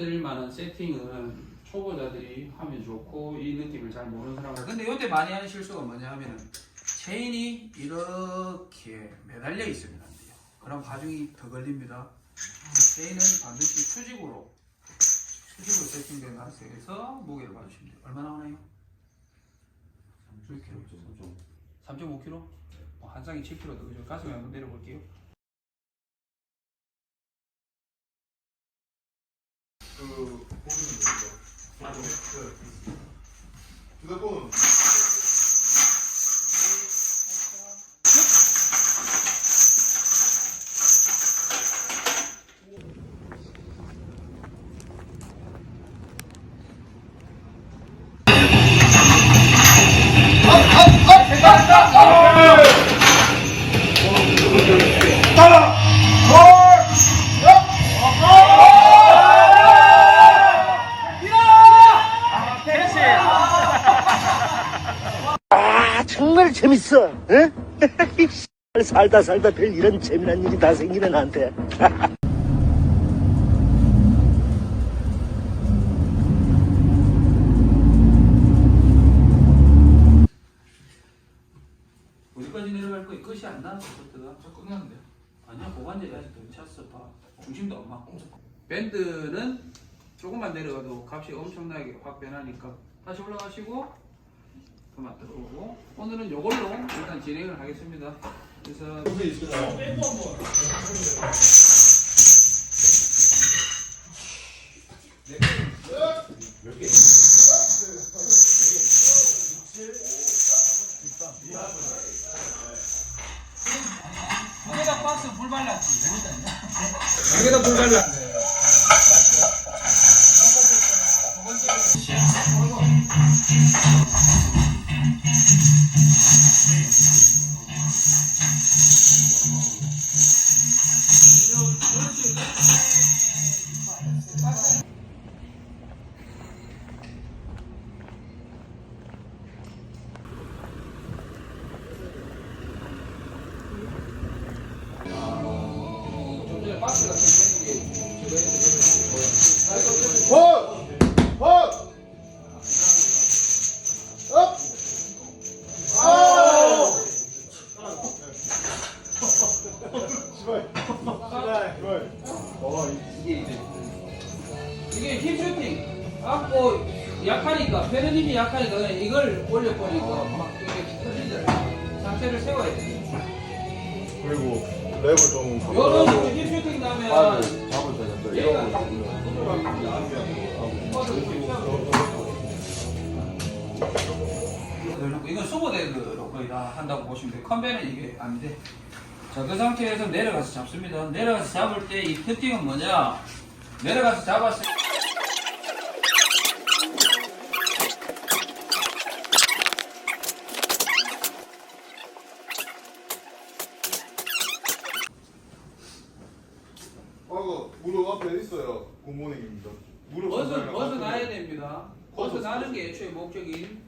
알려드릴 만한 세팅은 초보자들이 하면 좋고 이 느낌을 잘 모르는 사람은 근데 이때 많이 하는 실수가 뭐냐 하면은 체인이 이렇게 매달려 있으면 안 돼요 그럼 가중이 더 걸립니다 체인은 반드시 수직으로 수직으로 세팅된 상태에서 무게를 봐주시면 돼요 얼마 나 오나요? 3kg 3.5kg? 어, 한 쌍이 7kg 더 그죠? 가슴에 한번 내려볼게요 그 보는 거죠. 아, 네. 네. 휴대폰 정말 재밌어. 응? 살다 살다 별 이런 재미난 일이 다 생기네 나한테. 어디까지 내려갈 거야? 끝이 안 나? 버트가? 저 끝났는데요. 아니야 고관절이 아직 더 찼어 봐 중심도 안 맞고 밴드는 조금만 내려가도 값이 엄청나게 확 변하니까 다시 올라가시고 그만 들어오고 오늘은 요걸로 일단 진행을 하겠습니다 그래서 여기다 박스 불 발랐지 여기다 불 발랐네 좀 Don't you? 이게 힙 슈팅 갖고 약하니까 페르님이 약하니까 그냥 이걸 올려버리고 막 이렇게 터지잖아요 상태를 세워야 돼 그리고 랩을 좀. 요런 힙 슈팅 나면 발을 잡으셔야 된다. 얘가 이런 거. 그래놓고 이건 수보대로 거의 다 한다고 보시면 돼요. 컨베는 이게 안 돼. 자, 그 상태에서 내려가서 잡습니다. 내려가서 잡을 때 이 특징은 뭐냐? 내려가서 잡았을 때 아이고, 무릎 앞에 있어요. 굿모닝입니다. 무릎 벗어, 벗어나야 됩니다. 벗어- 벗어나는 게 애초에 목적인